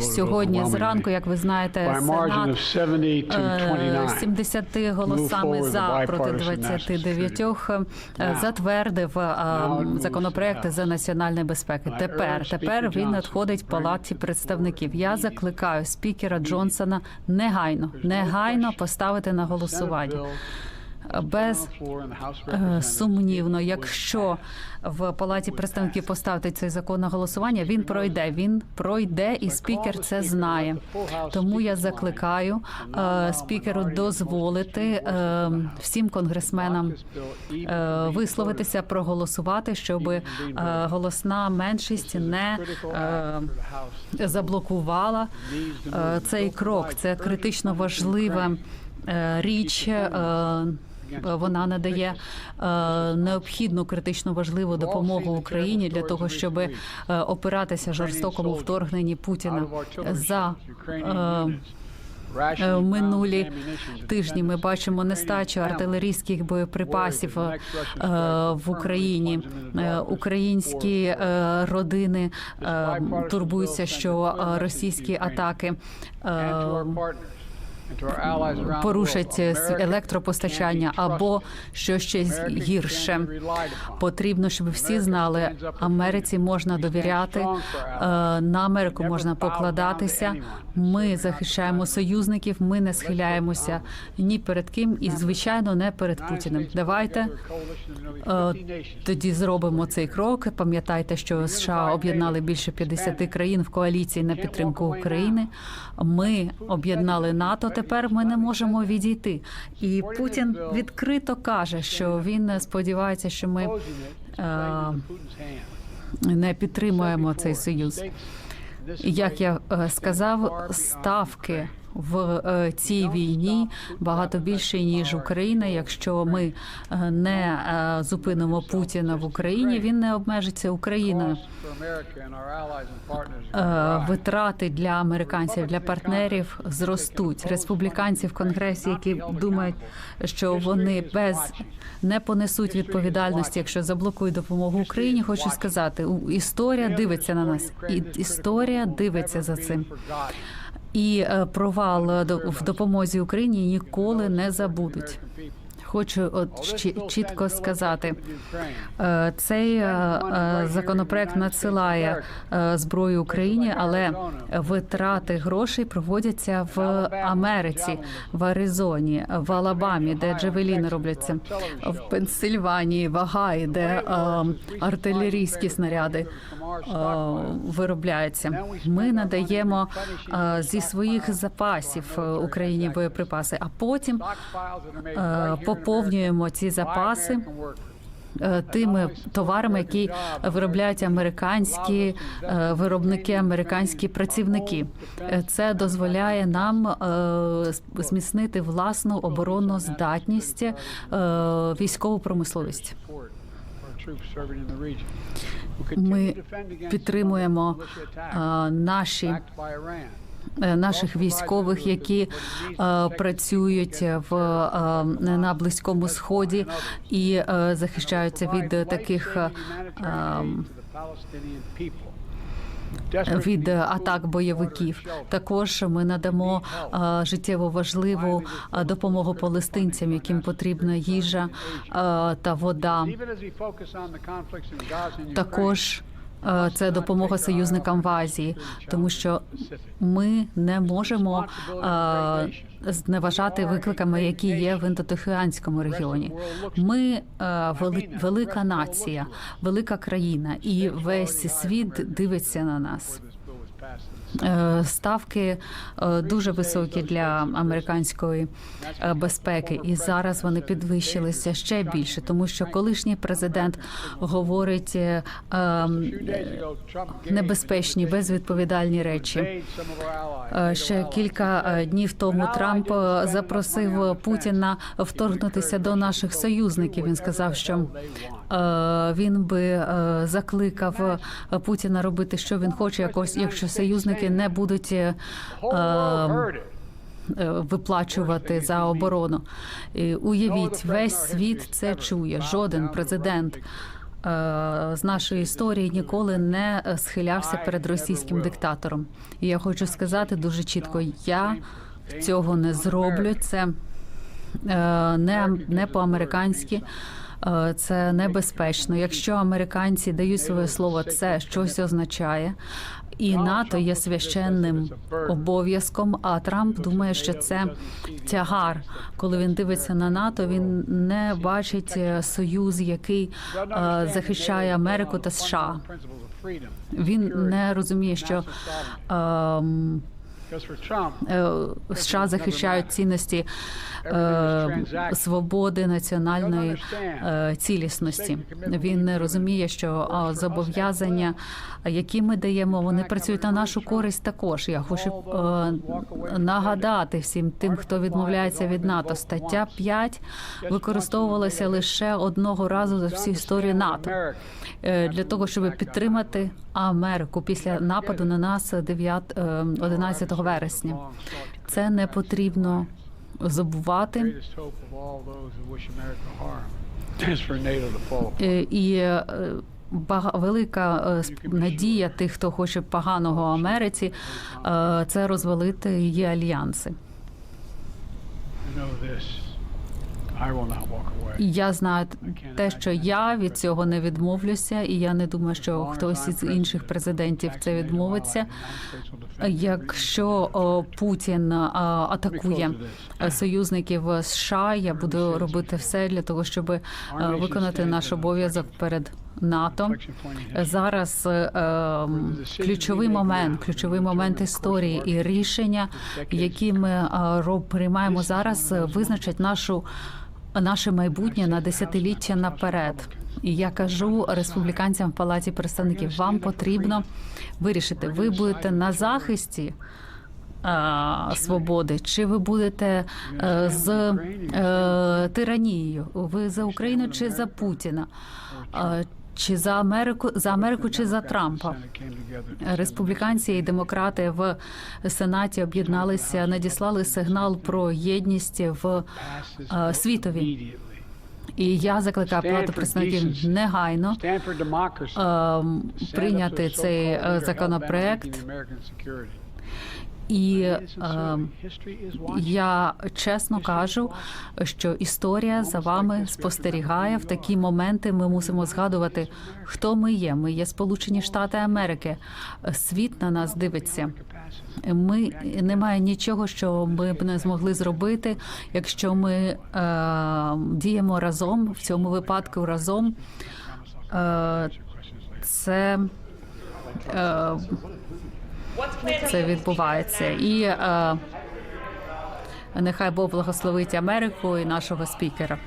Сьогодні зранку, як ви знаєте, Сенат е, 70 голосами за проти 29 е, затвердив е, законопроект за національної безпеки. Тепер тепер він надходить в палаті представників. Я закликаю спікера Джонсона негайно, негайно поставити на голосування. Без Е, Сумнівно, якщо в палаті представників поставити цей закон на голосування, він пройде. Він пройде, і спікер це знає. Тому я закликаю е, спікеру дозволити е, всім конгресменам висловитися, проголосувати, щоб голосна меншість не заблокувала цей крок. Це критично важлива е, річ. Е, вона надає е, необхідну критично важливу допомогу Україні для того, щоб е, опиратися жорстокому вторгненні Путіна за минулі тижні. Ми бачимо нестачу артилерійських боєприпасів в Україні. Українські родини турбуються, що російські атаки. Порушать електропостачання або що ще гірше. Потрібно, щоб всі знали, Америці можна довіряти, е, на Америку можна покладатися. Ми захищаємо союзників. Ми не схиляємося ні перед ким, і звичайно не перед Путіним. Давайте е, тоді зробимо цей крок. Пам'ятайте, що США об'єднали більше 50 країн в коаліції на підтримку України. Ми об'єднали НАТО. Тепер ми не можемо відійти. І Путін відкрито каже, що він сподівається, що ми е, не підтримуємо цей союз. Як я е, сказав, ставки в е, цій війні багато більше ніж Україна. Якщо ми е, не е, зупинимо Путіна в Україні, він не обмежиться Україною. Витрати для американців для партнерів зростуть. Республіканці в конгресі, які думають, що вони без не понесуть відповідальності, якщо заблокують допомогу Україні. Хочу сказати, історія дивиться на нас, і історія дивиться за цим. І е, провал е, в допомозі Україні ніколи не забудуть. Хочу от чітко сказати, е, цей е, е, законопроект надсилає зброю Україні, але витрати грошей проводяться в Америці, в Аризоні, в Алабамі, де джавеліни робляться, в Пенсильванії, в Агаї, де артилерійські снаряди виробляються. Ми надаємо зі своїх запасів Україні боєприпаси, а потім е, поповнюємо ці запаси е, тими товарами, які виробляють американські е, виробники, американські працівники. Е, Це дозволяє нам зміцнити власну оборонну здатність, військову промисловість. Ми підтримуємо наші наших військових, які е, працюють в е, на близькому сході і е, захищаються від е, таких е, від е, атак бойовиків. Також ми надамо е, життєво важливу е, допомогу палестинцям, яким потрібна їжа е, та вода. Також е, це допомога союзникам в Азії, тому що ми не можемо е, зневажати викликами, які є в індотихіанському регіоні. Ми е, велика нація, велика країна, і весь світ дивиться на нас. Е, Ставки е, дуже високі для американської е, безпеки, і зараз вони підвищилися ще більше, тому що колишній президент говорить ем, небезпечні, безвідповідальні речі. Ще кілька днів тому Трамп запросив Путіна вторгнутися до наших союзників. Він сказав, що він би закликав Путіна робити, що він хоче, якось якщо союзники не будуть. е, е, Виплачувати за оборону, І уявіть, весь світ це чує. Жоден президент з нашої історії ніколи не е, схилявся перед російським диктатором. І я хочу сказати дуже чітко: я цього не зроблю. Це е, не, не по-американськи. Е, Це небезпечно. Якщо американці дають своє слово, це щось означає. І НАТО є священним обов'язком. А Трамп думає, що це тягар. Коли він дивиться на НАТО, він не бачить е, союз, який е, захищає Америку та США. Він не розуміє, що е, США захищають цінності е, свободи національної е, цілісності. Він не розуміє, що е, зобов'язання, які ми даємо, вони працюють на нашу користь. Також. Я хочу е, нагадати всім тим, хто відмовляється від НАТО. Стаття 5 використовувалася лише одного разу за всю історію НАТО. Е, для того, щоб підтримати Америку після нападу на нас 9, е, 11 вересня. Це не потрібно забувати. Е, І е, велика е, надія тих, хто хоче поганого Америці, е, це розвалити її альянси. Я знаю те, що я від цього не відмовлюся, і я не думаю, що хтось із інших президентів це відмовиться. Якщо Путін атакує е, союзників США, я буду робити все для того, щоб е, виконати наш обов'язок перед НАТО. Зараз е, ем, ключовий момент, ключовий момент історії і рішення, які ми е, приймаємо зараз, е, визначать нашу наше майбутнє на десятиліття наперед. І я кажу республіканцям в палаті представників: вам потрібно вирішити, ви будете на захисті. Свободи, чи ви будете е, з е, тиранією? Ви за Україну чи за Путіна? Е, Чи за Америку за Америку, чи за Трампа? Республіканці і демократи в Сенаті об'єдналися, надіслали сигнал про єдність в е, світові. І я закликаю палату представників негайно ем, прийняти цей е, законопроект. І ем, я чесно кажу, що історія за вами спостерігає в такі моменти. Ми мусимо згадувати, хто ми є. Ми є Сполучені Штати Америки. Світ на нас дивиться. Ми немає нічого, що ми б не змогли зробити, якщо ми е, діємо разом в цьому випадку разом. Е, це е, це відбувається. І е, нехай Бог благословить Америку і нашого спікера.